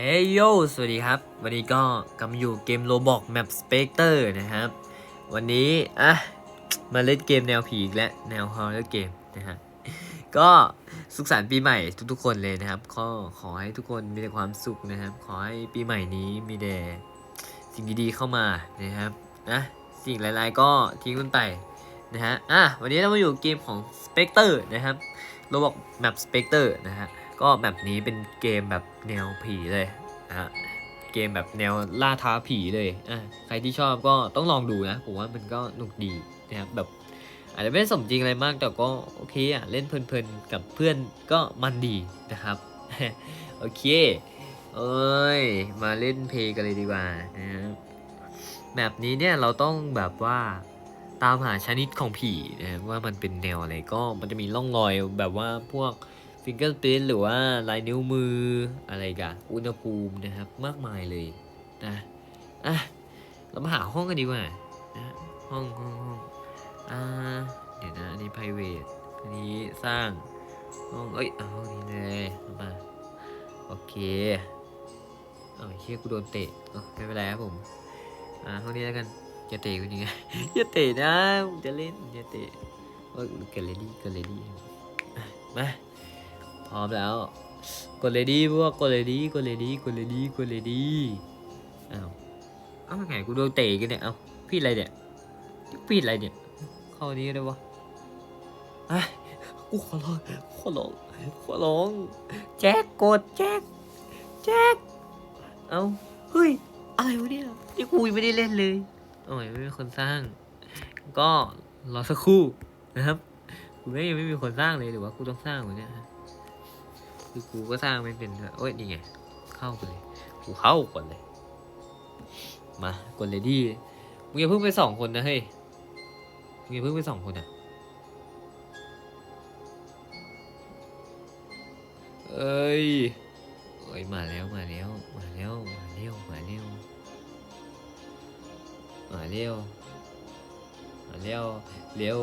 เฮ้ยโย สวัสดีครับ วันนี้ก็กำลังอยู่เกม Roblox Map Spectre นะครับ วันนี้อะมาเล่นเกมแนวผีอีกแล้วแนว Horror เกมนะฮะ ก็สุขสันต์ปีใหม่ทุกๆคนเลยนะครับ ก็ขอให้ทุกคนมีแต่ความสุขนะครับ ขอให้ปีใหม่นี้มีแต่สิ่งดีๆเข้ามานะครับนะสิ่งหลายๆก็ทิ้งมันไปนะฮะ อะวันนี้เรามาอยู่เกมของ Spectre นะครับ Roblox Map Spectre นะฮะ ก็แบบนี้เป็นเกมแบบแนวผีเลยนะฮะเกมแบบแนวล่าท้าผีเลยอะใครที่ชอบก็ต้องลองดูนะผมว่ามันก็หนุกดีนะครับแบบอาจจะไม่สมจริงอะไรมากแต่ก็โอเคอะเล่นเพลินๆกับเพื่อนก็มันดีนะครับโอเคเอ้ยมาเล่นเพลงกันเลยดีกว่านะครับแบบนี้เนี่ยเราต้องแบบว่าตามหาชนิดของผีนะว่ามันเป็นแนวอะไรก็มันจะมีร่องรอยแบบว่าพวก ฟิงเกอร์ i ิ t หรือว่าลายนิ้วมืออะไรกันอุณหภูมินะครับ มากมายเลยนะอะเรามาหาห้องกันดีกว่านะห้องห้องห้องอ่าเดี๋ยวนะอันนี้ private อันนี้สร้างห้องเอ้ยเอาห้องนี้เลยมาโอเคเอาไอ้เชี่ยกูโดนเตะเอ้ไม่เป็นไรครับผมอ่าห้องนี้แล้วกันอย่าเตะกูยังไงอย่าเตะนะจะเล่นอย่าเตะเอ้ยเกิดเลดี้เกิดเลดี้มา พร้อมแล้ว กดเลดี้พวกกดเลดี้กดเลดี้กดเลดี้กดเลดี้อ้าวเอ้าไงกูโดนเตะกันเนี่ยเอ้าพี่อะไรเนี่ยพี่อะไรเนี่ยเข้านี้ได้วะไอ้กูขอร้องขอร้องขอร้องแจ็คกดแจ็คแจ็คเอ้าเฮ้ยอะไรวะเนี่ยนี่กูยังไม่ได้เล่นเลยโอ้ยไม่มีคนสร้าง ก็รอสักครู่นะครับกูไม่ยังไม่มีคนสร้างเลยหรือว่ากูต้องสร้างวะเนี่ย คือกูก็สร้างไม่เป็นโอ้ยนี่ไงเข้าไปเลยกูเข้าก่อนเลย มากดเลยดีมึงอย่าเพิ่งไปสองคนนะเฮ้ยมึงอย่าเพิ่งไปสองคนนะเอ้ยเอ้ยมาแล้วมาแล้วมาแล้วมาเร็วมาเร็วมาเร็วมาเร็วเร็ว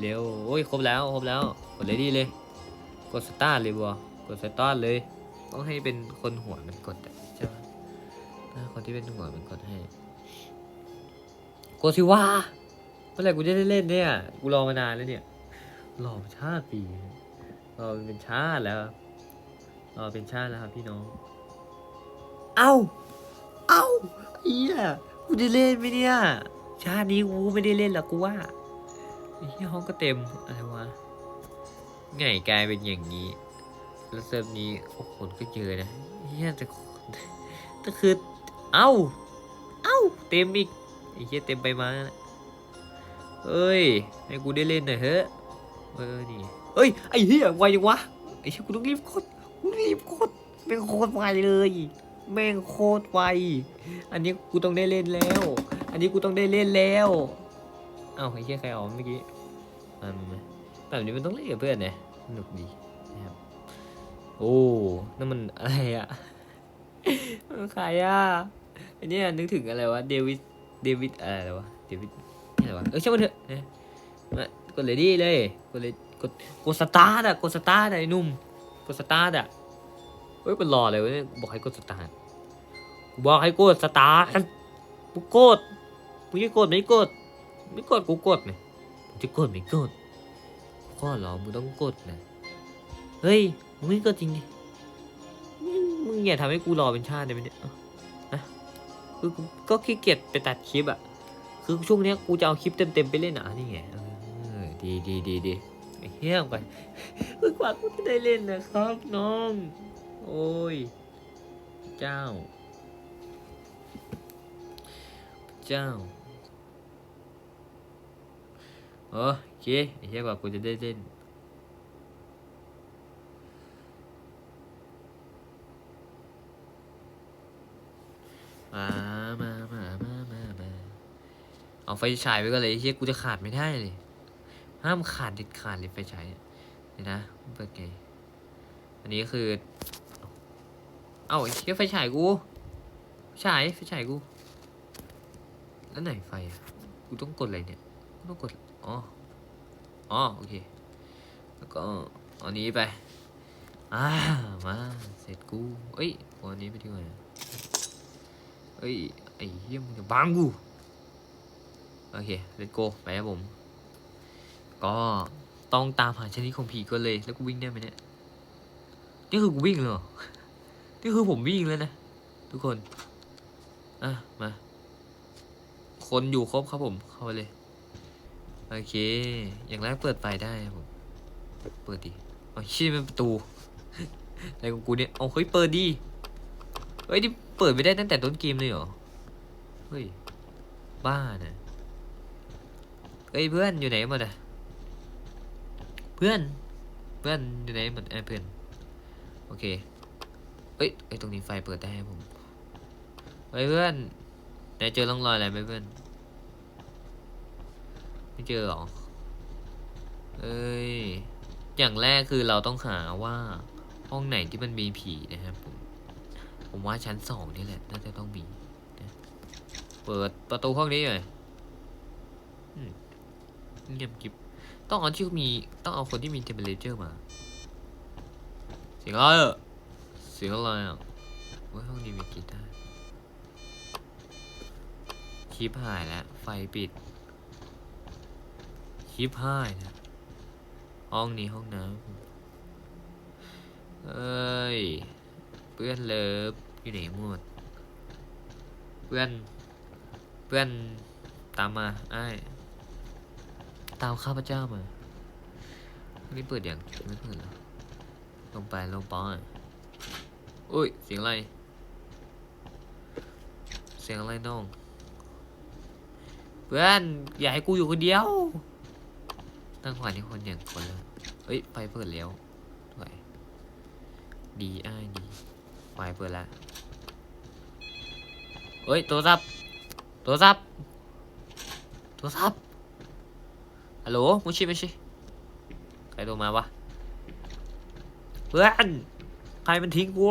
เร็วโอ้ยครบแล้วครบแล้วกดเลยดีเลยกดสตาร์ทเลยบัว กดสตาร์ทเลย ต้องให้เป็นคนหัวมันกดใช่ไหมคนที่เป็นหัวมันกดให้กดสิว่าเมื่อไหร่กูจะได้เล่นเนี่ย กูรอมานานแล้วเนี่ย รอมาชาติปีรอเป็นชาติแล้วรอเป็นชาติแล้วครับพี่น้อง เอ้า เอ้าเอียกูจะเล่นไหมเนี่ย ชาตินี้กูไม่ได้เล่นหรอกกูว่าไอ้เหี้ยห้องก็เต็มอะไรวะไงกลายเป็นอย่างนี้ แล้วเซิร์ฟนี้โอ้คนก็เยอะนะเฮียแต่คนแต่คือ เอ้า เอ้า เต็มอีกไอ้เฮียเต็มไปมาเอ้ย ให้กูได้เล่นหน่อยเฮ้ยเออนี่เอ้ย ไอ้เฮียไวจังวะ ไอ้เฮียกูต้องรีบกดกูรีบกดแม่งโคตรไวเลย แม่งโคตรไว อันนี้กูต้องได้เล่นแล้ว อันนี้กูต้องได้เล่นแล้ว เอ้าไอ้เฮียใครออกเมื่อกี้มามามาแบบนี้มันต้องเล่นกับเพื่อนเนี่ยสนุกดี โอ้นั่นมันอะไรอะมันใครอะอันนี้นึกถึงอะไรวะเดวิดเดวิดอะไรวะเดวิดนี่อะไรวะเออช่างมันเถอะนะมากดเลยดีเลยกดเลยกดกดสตาร์ทอะกดสตาร์ทไอ้นุ่มกดสตาร์ทอะเฮ้ยมันรอเลยวะเนี่ยบอกให้กดสตาร์ทบอกให้กดสตาร์ทกูกดมึงจะกดไม่กดไม่กดกูกดไหมมึงจะกดไม่กดข้อหรอมึงต้องกดนะเฮ้ย มึงไม่กดจริงดิมึงอย่าทำให้กูรอเป็นชาติได้ไหมเนี่ยนะคือก็ขี้เกียจไปตัดคลิปอะคือช่วงเนี้ยกูจะเอาคลิปเต็มๆไปเล่นอะนี่ไงเออดีดีดีดีเหี้ยไปเมื่อกว่ากูจะได้เล่นนะครับน้อง โอ้ย เจ้า เจ้าโอเคเหี้ยกว่ากูจะได้เล่น มามามามามามา เอาไฟฉายไปก็เลยเฮียกูจะขาดไม่ได้เลย ห้ามขาดเด็ดขาดเลยไฟฉายเนี่ยเดี๋ยนะเปิดไง อันนี้คือ เอ้าเฮียไฟฉายกูฉายไฟฉายกู แล้วไหนไฟอะ กูต้องกดอะไรเนี่ยกูต้องกด อ๋อ อ๋อ โอเค แล้วก็เอาอันนี้ไป อ่า มา เสร็จกู เอ้ยอันนี้ไปดีกว่าเอ้ย ไอ้เหี้ยมึงจะบังกู โอเค let's go ไปครับผม ก็ต้องตามหาชนิดของผีก็เลย แล้วกูวิ่งได้ไหมเนี่ย นี่คือกูวิ่งเลยเหรอนี่คือผมวิ่งแล้วนะ ทุกคน อะ มา คนอยู่ครบครับผม เข้าไปเลย โอเค อย่างแรกเปิดไฟได้ครับผม เปิดดิเอาชี้ยมันประตู อะไรของกูเนี่ย เอาเฮ้ยเปิดดิ เฮ้ยนี่เปิดไม่ได้ตั้งแต่ต้นเกมเลยเหรอ เฮ้ย บ้านะ เฮ้ยเพื่อนอยู่ไหนหมดอะเพื่อน เพื่อนอยู่ไหนหมดไอ้เพื่อน โอเค เอ้ยเอ้ตรงนี้ไฟเปิดได้ครับผมเฮ้ยเพื่อนนายเจอร่องรอยอะไรไหมเพื่อน ไม่เจอหรอ เอ้ย อย่างแรกคือเราต้องหาว่าห้องไหนที่มันมีผีนะครับผม ผมว่าชั้นสองนี่แหละ น่าจะต้องมีนะเปิดประตูห้องนี้หน่อย อืม เงียบกิบต้องเอาที่มีต้องเอาคนที่มีเทมเพลเจอร์มาเสียงอะไรเสียงอะไรอะว่าห้องนี้มีกีตาร์ชิปหายแล้ว ไฟปิดชิปหายนะห้องนี้ห้องน้ำเอ้ย เพื่อนเลิฟอยู่ไหนหมด เพื่อน เพื่อนตามมาไอ้ ตามข้าพเจ้ามานี่เปิดอย่างไม่เปิดหรอลงไปลงไปอุ้ยเสียงอะไร เสียงอะไรน้อง เพื่อนอย่าให้กูอยู่คนเดียว ตั้งขวาที่คนอย่างคนละเฮ้ยไฟเปิดแล้วด้วยดีอ้ายดีไฟเปิดล้วเฮ้ยโทรศัพท์โทรศัพท์โทรศัพท์ ฮัลโหลมุชิมุชิใครโทรมาวะเพื่อนใครมันทิ้งกู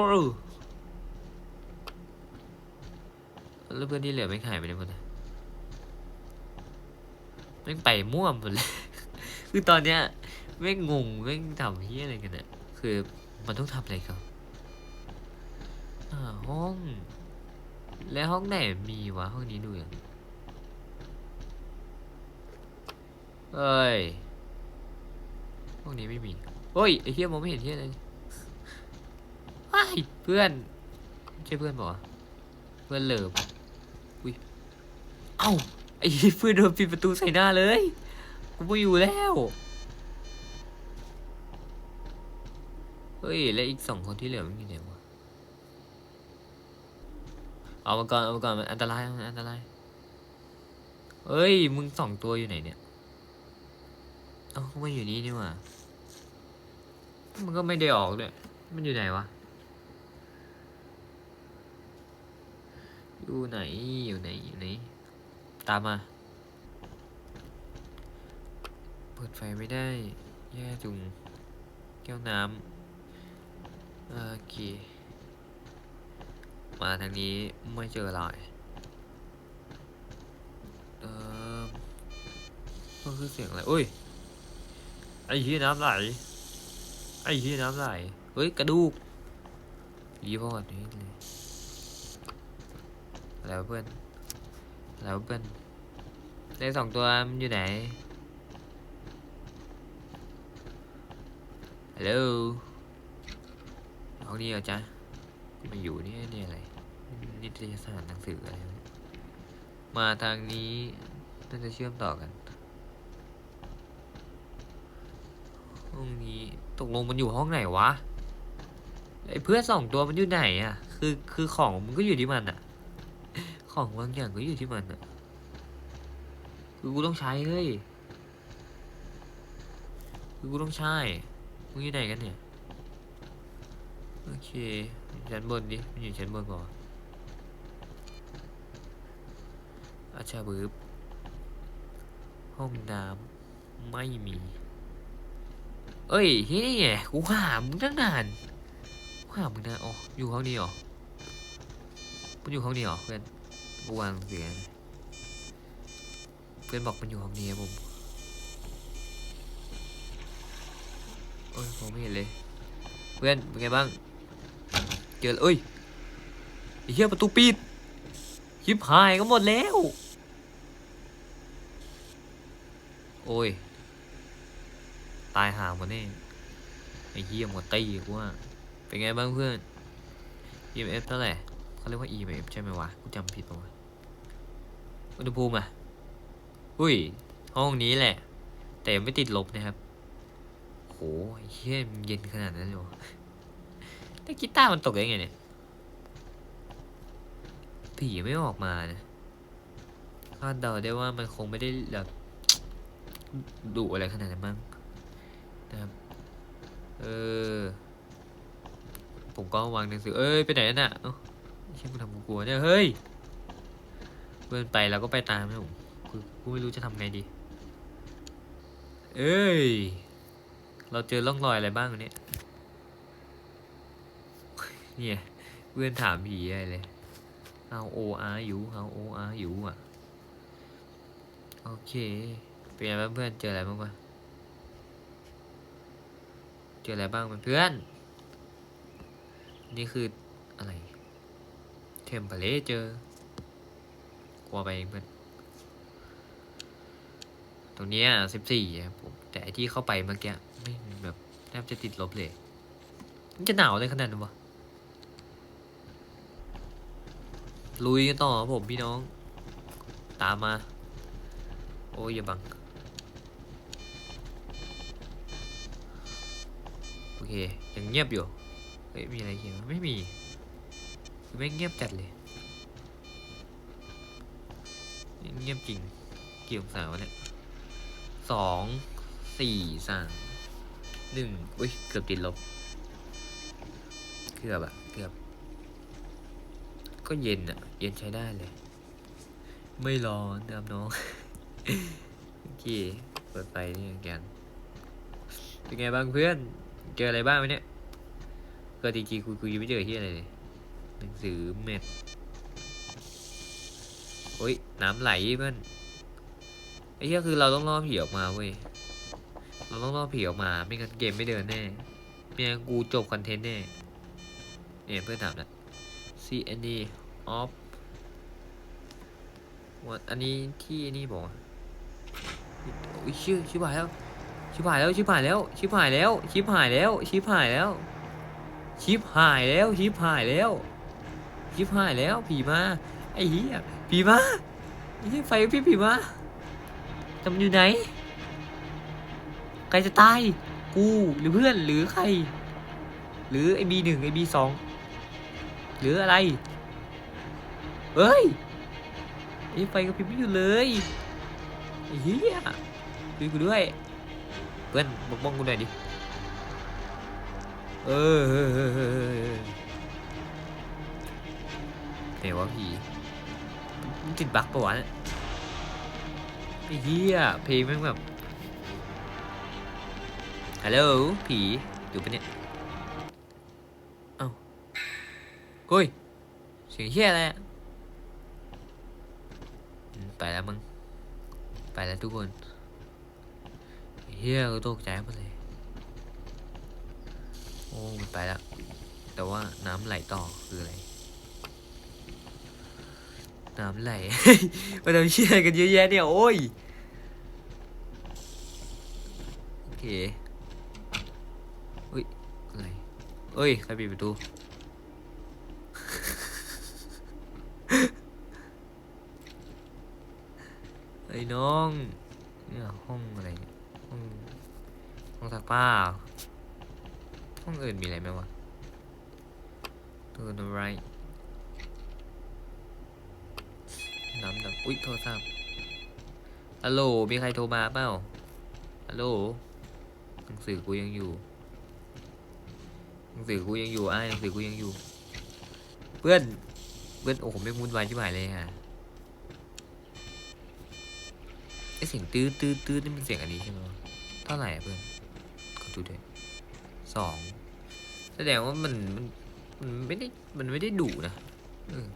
แล้วเพื่อนที่เหลือไม่หายไปไหนหมดเลยไม่ไปมั่วหมดเลยคือตอนเนี้ยไม่งงไม่ทำเฮียอะไรกันเนี่ยคือมันต้องทำอะไรครับอ่าห้อง แล้วห้องไหนมีวะห้องนี้ดูอย่าง เอ้ยห้องนี้ไม่มีเฮ้ย ไอ้เฮียมองไม่เห็นเฮียเลยไอ้ยเพื่อนใช่เพื่อนบอกเพื่อนเลิฟอุ้ย เอ้า ไอ้เพื่อนโดนปิดประตูใส่หน้าเลย กูไม่อยู่แล้ว เฮ้ย แล้วอีกสองคนที่เหลือมันอยู่ไหนวะ เอามาก่อนเอามาก่อนมันอันตรายมันอันตราย เฮ้ย มึงสองตัวอยู่ไหนเนี่ย อ้าไม่อยู่นี่นี่หว่ามันก็ไม่ได้ออกด้วยมันอยู่ไหนวะ อยู่ไหน อยู่ไหน อยู่ไหน ตามมา เปิดไฟไม่ได้ แย่จุง แก้วน้ำโอเค มาทางนี้ไม่เจออะไรเออก็คือเสียงอะไร อุ้ย ไอ้เหี้ยน้ำไหล ไอ้เหี้ยน้ำไหล เฮ้ยกระดูกรีพอร์ตนี่เลยอะไรวเพื่อนอะไรวเพื่อนเลขสองตัวมันอยู่ไหน ฮัลโหลห้องนี้เหรอจ๊ะมาอยู่นี่นี่อะไร นิตยสารหนังสืออะไร มาทางนี้น่าจะเชื่อมต่อกัน ห้องนี้ตกลงมันอยู่ห้องไหนวะไอ้เพื่อนสองตัวมันอยู่ไหนอะ คือคือของมันก็อยู่ที่มันอะ ของบางอย่างก็อยู่ที่มันอะคือกูต้องใช้เฮ้ยคือกูต้องใช้มึงอยู่ไหนกันเนี่ยโอเคชั้นบนดิมันอยู่ชั้นบนก่อนอาชาบืบห้องน้ำไม่มี เอ้ยเฮ้ยกูหามึงตั้งนานกูหามึงนานอ๋ออยู่ห้องนี้เหรอมันอยู่ห้องนี้เหรอเพื่อนกูวางเสียงเพื่อนบอกมันอยู่ห้องนี้ครับผมโอ้ยผมไม่เห็นเลย เพื่อนเป็นไงบ้าง เจอเอ้ยไอเหี้ยประตูปิดชิบหายก็หมดแล้ว โอ้ย ตายหาหมดแน่ไอ้เหี้ยหมดตีกูว่าเป็นไงบ้างเพื่อน EMF เท่าไหร่เขาเรียกว่า EMF ใช่ไหมวะ กูจำผิดปะวะ อุณหภูมิอะ อุ้ย ห้องนี้แหละ แต่ไม่ติดลบนะครับ โหไอเหี้ยมเย็นขนาดนั้นเลยวะแต่กีตาร์มันตกได้ไงเนี่ย ผีไม่ออกมานะคาดเดาได้ว่ามันคงไม่ได้แบบดุอะไรขนาดนั้นมั้ง นะครับเออผมก็วางหนังสือเอ้ยไปไหนน่ะเอ้าใช่กูทำกูกลัวเนี่ยเฮ้ยเพื่อนไปเราก็ไปตามนะผมกูกูไม่รู้จะทำไงดี เอ้ย เราเจอร่องรอยอะไรบ้างวันนี้เนี่ยเพื่อนถามผีอะไรเลย How old are you How old are you อะ โอเค เป็นไงบ้างเพื่อนเจออะไรบ้างวะ จออะไรบ้างเพื่อน นี่คืออะไร เทมเพลเจอ กลัวไปเพื่อน ตรงนี้สิบสี่ผม แต่ที่เข้าไปเมื่อกี้ไม่แบบแทบจะติดลบเลย มันจะหนาวเลยขนาดนั้นวะ ลุยกันต่อครับผมพี่น้อง ตามมา โอ้ยอย่าบัง เคยังเงียบอยู่เฮ้ยมีอะไรเขียนไม่มีคือไม่เงียบจัดเลยเงียบจริงกี่องศาวะเนี่ยสองสี่สามหนึ่งอุ้ยเกือบติดลบเกือบอะเกือบ ก็เย็นอะเย็นใช้ได้เลย ไม่ร้อนนะครับน้องโอเคเปิดไฟนี่กันเป็นไงบ้างเพื่อน เจออะไรบ้างไหมเนี่ยก็จริงๆคุยคุยยังไม่เจอที่อะไรเลยหนังสือเม็ดโอ้ยน้ำไหลเพื่อนไอ้เหี้ยคือเราต้องล่อผีออกมาเว้ยเราต้องล่อผีออกมา ไม่งั้นเกมไม่เดินแน่ไม่งั้นกูจบคอนเทนต์แน่เนี่ยเพื่อนถามนะ CND off วันอันนี้ที่นี่บอกว่อุ้ยชื่อชิบหาแล้ว ชิบหายแล้วชิบหายแล้ว ชิบหายแล้วชิบหายแล้วชิบหายแล้วชิบหายแล้วชิบหายแล้วชิบหายแล้วผีมาไอ้เหี้ยผีมาไอ้เหี้ยไฟพี่ผีมาจำอยู่ไหนใครจะตายกูหรือเพื่อนหรือใคร หรือไอ้บีหนึ่งไอ้บีสองหรืออะไรเฮ้ยไอ้ไฟกระพริบไม่อยู่เลยไอ้เหี้ยดูกูด้วย พื่อนบกบ้องกูหน่อยดิเออเออเออเออเออเดี๋ยวว่าผีมันติดบั๊กปะวะเนี่ยไอ้เหี้ยเพลงแม่งแบบฮัลโหลผีอยู่ปะเนี่ยเอ้าเฮ้ยเสียงเฮียอะไรไปแล้วมึง ไปแล้วทุกคน เฮียก็ตกใจหมดเลย โอ้มันไปแล้ว แต่ว่าน้ำไหลต่อคืออะไร น้ำไหล มาทำเชี่ยกันเยอะแยะเนี่ย โอ้ย โอเคอุ้ย อะไรเอ้ย ใครปิดประตูไอ้น้องเนี่ยห้องอะไรเนี่ย องห้องซักผ้าห้องอื่นมีอะไรไหมวะตัวอะไรน้ำดำอุ้ยโทรศัพท์ฮัลโหลมีใครโทรมาเปล่าฮัลโหลหนังสือกูยังอยู่หนังสือกูยังอยู่ไอ้หนังสือกูยังอยู่ เพื่อนเพื่อนโอ้โหไม่งวุ่นวายชิบหายเลยฮะ ไอ เสียงตื้อตื้อตื้อนี่มันเสียงอันนี้ใช่ไหมวะเท่าไหร่เพื่อนขอดูด้วยสองแสดงว่ามันมันมันไม่ได้มันไม่ได้ดุนะเออ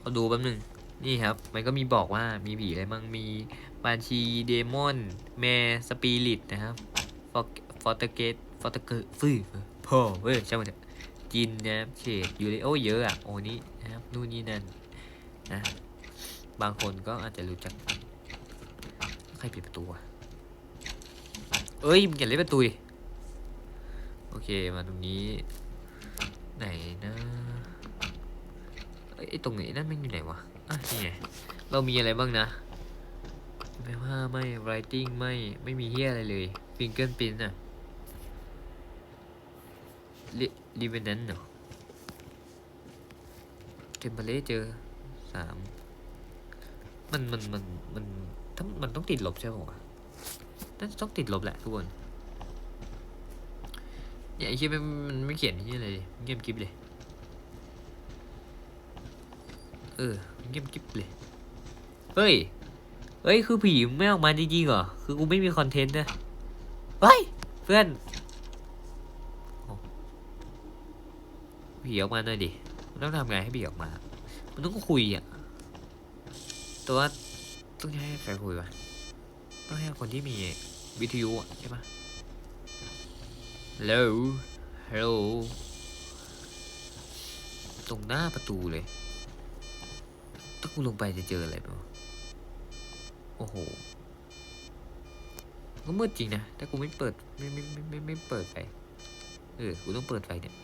ขอดูแป๊บนึงนี่ครับ มันก็มีบอกว่ามีผีอะไรบ้างมีบานชีเดมอนแมสปิริตนะครับฟอร์ฟอร์เตเกตฟอร์เตเกตฟื้พ่อเว้ยใช่ไหมเนี่ยจินนะครับเฉดยูเรโอเยอะอะโอนี้นะครับนู่นนี่นั่นนะบางคนก็อาจจะรู้จัก ใครปิดประตูอะเอ้ยมึงอย่าเล่นประตูโอเคมาตรงนี้ ไหนนะเอ้ยไอ้ตรงไหนนั่นมันอยู่ไหนวะอะนี่ไงเรามีอะไรบ้างนะไม่ว่าไม่ writing ไม่ไม่มีเฮียอะไรเลย fingerprint อะลิลิเวนนั้นเหรอเทมเพลเจอสามมันมันมันมัน ถ้ามันต้องติดลบใช่ป่ะน่าจะต้องติดลบแหละทุกคนเนี่ยไอ้เียมันมันไม่เขียนที่อะไรเลยเงียบกิ๊บเลยเออเงียบกิ๊บเลยเฮ้ยเฮ้ยคือผีไม่ออกมาจริงๆเหรอคือกูไม่มีคอนเทนต์นะเฮ้ยเพื่อนผีออกมาหน่อยดิมันต้องทำไงให้ผีออกมา มันต้องคุยอะแต่ว่า ต้องให้ใครคุยวะต้องให้คนที่มีวิทยุอะใช่ปะ Hello Hello ตรงหน้าประตูเลย ถ้ากูลงไปจะเจออะไรบ้างโอ้โห ก็มืดจริงนะแต่กูไม่เปิด ไม่ไม่ไม่ไม่ไม่เปิดไฟ เออ กูต้องเปิดไฟเนี่ย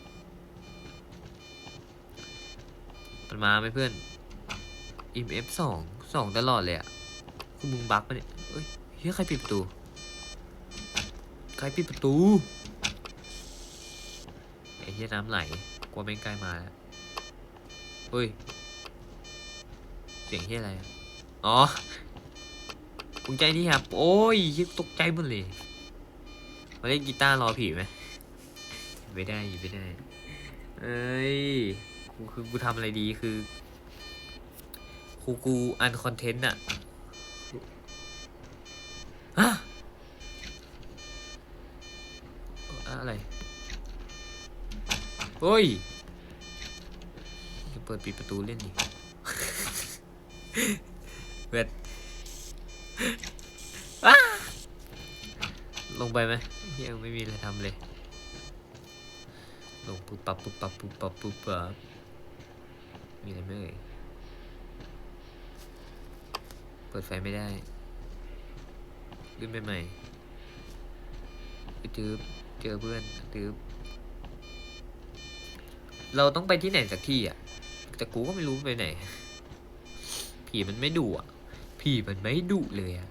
มันมาไหมเพื่อน IMF สองสองตลอดเลยอะ คือมึงบักปะเนี่ยเอ้ยเฮ้ยใครปิดประตู ใครปิดประตู ไอ้เหี้ยน้ำไหล กลัวแม่งใกล้มาแล้วเฮ้ย เสียงเหี้ยอะไร อ๋อมึงใจดีครับ โอ้ยเหี้ยตกใจหมดเลย มาเล่นกีตาร์รอผีไหมไม่ได้ไม่ได้ เอ้ยกูคือกูทำอะไรดีคือ กูกูอันคอนเทนต์อะฮะเอ่ออะไร เฮ้ยจะเปิดปิดประตูเล่นดิเวทอ้าลงไปไหมเฮียไม่มีอะไรทำเลย ลงปุ๊บปับปุ๊บปับปุ๊บปับปุ๊บปับมีอะไรไหมเอ่ยเปิดไฟไม่ได้ขึ้นไปใหม่ไปจืบเจอเพื่อนจืบ เราต้องไปที่ไหนสักที่อะ แต่กูก็ไม่รู้ไปไหน ผีมันไม่ดุอะ ผีมันไม่ดุเลยอะ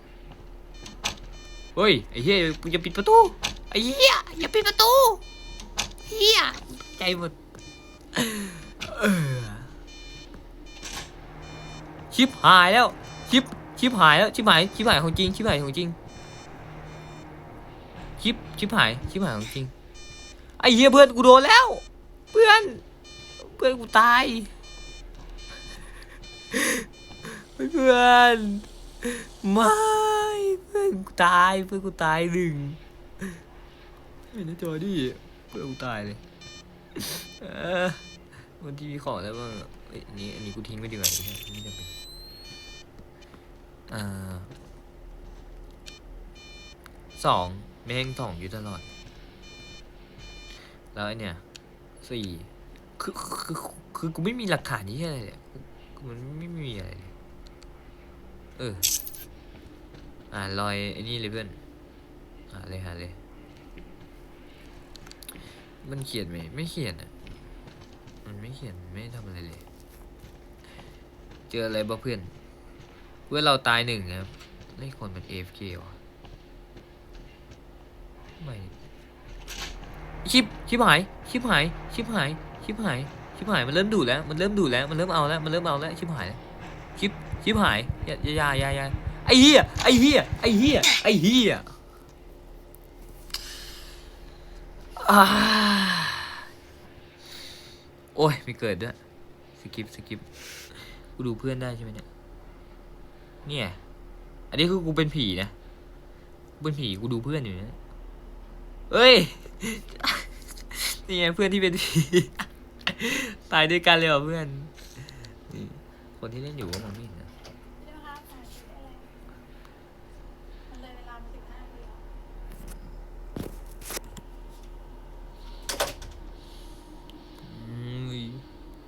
เฮ้ยไอ้เหี้ยอย่าปิดประตู ไอ้เหี้ยอย่าปิดประตูเฮี้ยใจหมดชิปหายแล้ว ชิปชิปหายแล้ว ชิปหาย ชิปหายของจริง ชิปหายของจริง ชิปชิปหาย ชิปหายของจริง ไอ้เหี้ยเพื่อนกูโดนแล้ว เพื่อน พื่อนกูตาย เพื่อนไม่เพื่อนกูตายเพื่อนกูตายหนึ่งเห็นในจอดิเพื่อนกูตายเลยเออวันที่มีของแล้วบ้างอะเอ้ยอันนี้อันนี้กูทิ้งไว้ดีกว่าไม่ใช่ไม่จำเป็นอ่าสองแม่งสองอยู่ตลอด แล้วไอเนี่ยสี่ คือคือคือกูไม่มีหลักฐานนี้อะไรเลยมันไม่มีอะไรเลยเออ อ่ารอยไอ้นี่เลยเพื่อนหาเลยหาเลย มันเขียนไหม ไม่เขียนอะ มันไม่เขียนไม่ทำอะไรเลย เจออะไรบ้าเพื่อน เพื่อนเราตายหนึ่งครับไม่คนมัน AFK วะไม่ชิปชิปหายชิปหายชิปหาย ชิปหายชิปหายมันเริ่มดูดแล้วมันเริ่มดูดแล้วมันเริ่มเอาแล้วมันเริ่มเอาแล้วชิปหายแล้วชิปชิปหายอย่าอย่าอย่าอย่าไอ้เหี้ยไอ้เหี้ยไอ้เหี้ยไอ้เหี้ยอ่าโอ้ยไม่เกิดด้วยสกิปสกิปกูดูเพื่อนได้ใช่ไหมเนี่ยเนี่ยอันนี้คือกูเป็นผีนะกูเป็นผีกูดูเพื่อนอยู่นะเอ้ยนี่ไงเพื่อนที่เป็นผี ตายด้วยกันเลยเหรอเพื่อนนี่คนที่เล่นอยู่ก็มองไม่เห็นนะใช่ไหมคะถ่ายคลิปอะไรมันเลยเวลามาสิบห้าปีแล้ว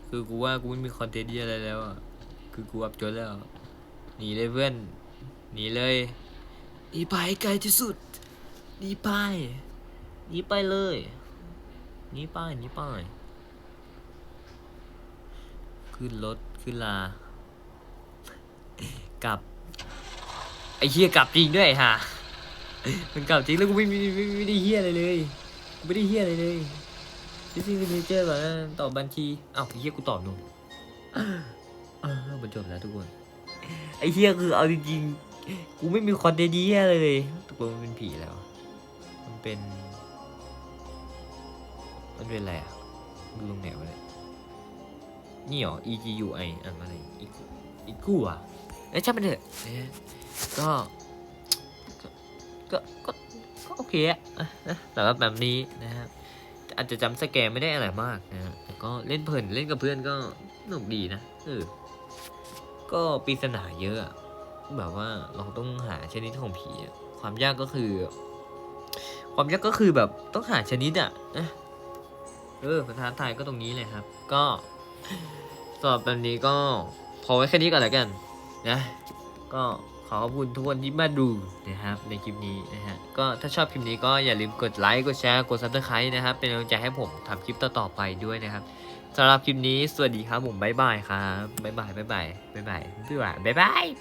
คือกูว่ากูไม่มีคอนเทนต์ที่อะไรแล้วอะ คือกูอับจนแล้ว หนีเลยเพื่อน หนีเลยหนีไปให้ไกลที่สุดหนีไปหนีไปเลยหนีไปหนีไป ขึ้นรถขึ้นลา กลับ ไอ้เฮียกลับจริงด้วยฮะมันกลับจริงแล้วกูไม่ไม่ไม่ได้เฮียอะไรเลยกูไม่ได้เฮียอะไรเลยดิซิงซิเจอร์แบบนั้นตอบบัญชีอ้าวไอ้เฮียกูตอบหนูอ้าวมันจบแล้วทุกคนไอ้เฮียคือเอาจริงๆกูไม่มีคอนเทนต์เฮียเลยตกลงมันเป็นผีแล้ว มันเป็น มันเป็นอะไรอะดูตรงไหนวะเนี่ย นี่เหรอ E G U I อ่านว่าอะไรอีกอีกูอะเอ้ยช่างมันเถอะนะก็ก็ก็ก็โอเคอะนะแต่ว่าแบบนี้นะฮะอาจจะจำสแกนไม่ได้อะไรมากนะฮะแต่ก็เล่นเพลินเล่นกับเพื่อนก็สนุกดีนะเออก็ปริศนาเยอะอะแบบว่าเราต้องหาชนิดของผีความยากก็คือ ความยากก็คือแบบต้องหาชนิดอะนะเออประธานไทายก็ตรงนี้เลยครับ ก็ สำหรับแบบนี้ก็พอไว้แค่นี้ก่อนแล้วกันนะ ก็ขอขอบคุณทุกคนที่มาดูนะครับในคลิปนี้นะฮะ ก็ถ้าชอบคลิปนี้ก็อย่าลืมกดไลค์ กดแชร์ กด subscribe นะครับ เป็นกำลังใจให้ผมทำคลิปต่อๆไปด้วยนะครับสำหรับคลิปนี้สวัสดีครับผมบ๊ายบายครับบายบายบ๊ายบายบ๊ายบายบ๊ายบายบ๊ายบาย